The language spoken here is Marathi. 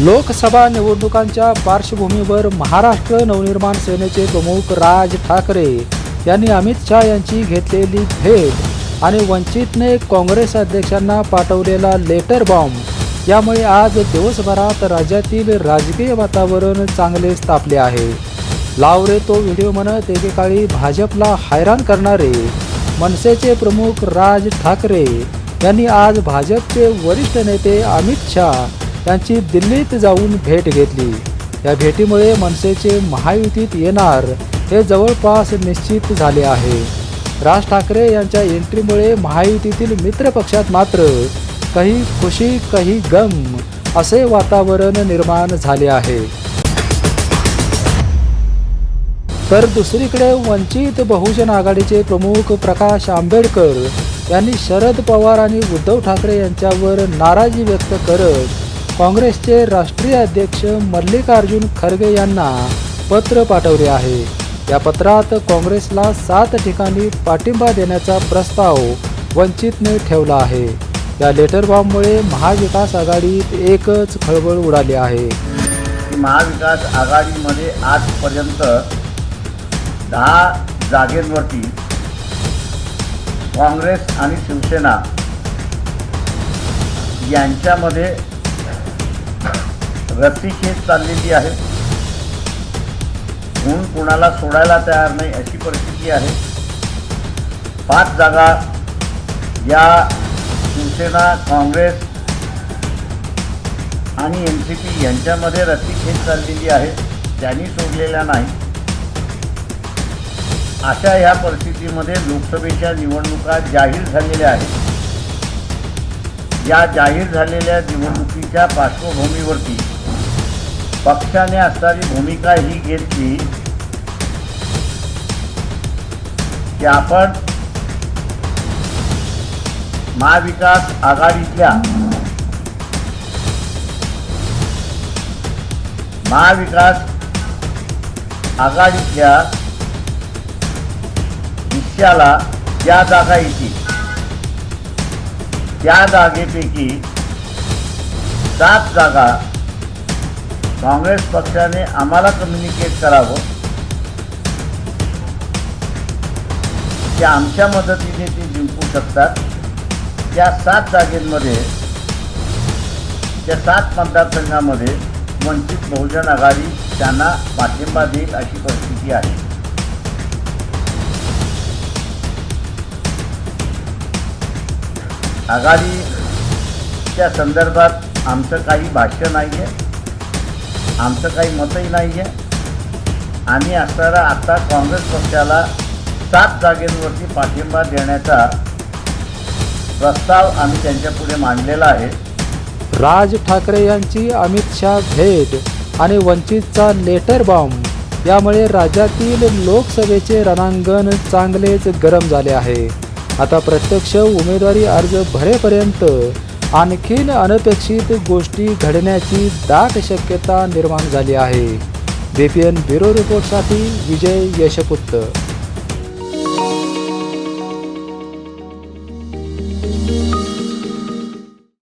लोकसभा निवडणुकांच्या पार्श्वभूमीवर महाराष्ट्र नवनिर्माण सेनेचे प्रमुख राज ठाकरे यांनी अमित शहा यांची घेतलेली भेट आणि वंचितने काँग्रेस अध्यक्षांना पाठवलेला लेटर बॉम्ब यामुळे आज दिवसभरात राज्यातील राजकीय वातावरण चांगले तापले आहे. लाव रे तो व्हिडिओ म्हणत एकेकाळी भाजपला हैराण करणारे मनसेचे प्रमुख राज ठाकरे यांनी आज भाजपचे वरिष्ठ नेते अमित शहा त्यांची दिल्लीत जाऊन भेट घेतली. या भेटीमुळे मनसेचे महायुतीत येणार हे जवळपास निश्चित झाले आहे. राज ठाकरे यांच्या एंट्रीमुळे महायुतीतील मित्र पक्षात मात्र काही खुशी काही गम असे वातावरण निर्माण झाले आहे. तर दुसरीकडे वंचित बहुजन आघाडीचे प्रमुख प्रकाश आंबेडकर यांनी शरद पवार आणि उद्धव ठाकरे यांच्यावर नाराजी व्यक्त करत काँग्रेसचे राष्ट्रीय अध्यक्ष मल्लिकार्जुन खरगे यांना पत्र पाठवले आहे. या पत्रात काँग्रेसला सात ठिकाणी पाठिंबा देण्याचा प्रस्ताव वंचितने ठेवला आहे. या लेटर बॉम्बमुळे महाविकास आघाडीत एकच खळबळ उडाली आहे. महाविकास आघाडीमध्ये आजपर्यंत दहा जागेंवरती काँग्रेस आणि शिवसेना यांच्यामध्ये रस्सीखेच चाललेली आहे. म्हणून कोणाला सोडायला तयार नाही अशी परिस्थिती आहे. पाच जागा या शिवसेना काँग्रेस आणि एन सी पी यांच्यामध्ये रस्सीखेच चाललेली आहे. त्यांनी सोडलेल्या नाही. अशा ह्या परिस्थितीमध्ये लोकसभेच्या निवडणुका जाहीर झालेल्या आहेत. या जाहीर झालेल्या निवडणुकीच्या पार्श्वभूमीवरती पक्षाने असणारी भूमिका ही घेतली की आपण महाविकास आघाडीतल्या महाविकास आघाडीतल्या हिश्श्याला ज्या जागा येतील त्या जागेपैकी सात जागा काँग्रेस पक्षाने आम्हाला कम्युनिकेट करावं. ते आमच्या मदतीने ते जिंकू शकतात. त्या सात जागेंमध्ये त्या सात मतदारसंघामध्ये वंचित बहुजन आघाडी त्यांना पाठिंबा देईल अशी परिस्थिती आहे. आघाडीच्या संदर्भात आमचं काही भाष्य नाही आहे आमचं काही मतही नाही आहे आम्ही असणारा आत्ता काँग्रेस पक्षाला सात जागेंवरती पाठिंबा देण्याचा प्रस्ताव आम्ही त्यांच्यापुढे मांडलेला आहे. राज ठाकरे यांची अमित शहा भेट आणि वंचितचा लेटर बॉम्ब यामुळे राज्यातील लोकसभेचे रणांगण चांगलेच गरम झाले आहे. आता प्रत्यक्ष उमेदवारी अर्ज भरेपर्यंत आणखीन अनपेक्षित गोष्टी घडण्याची दाट शक्यता निर्माण झाली आहे. बी पी एन ब्युरो रिपोर्टसाठी विजय यशपुत्र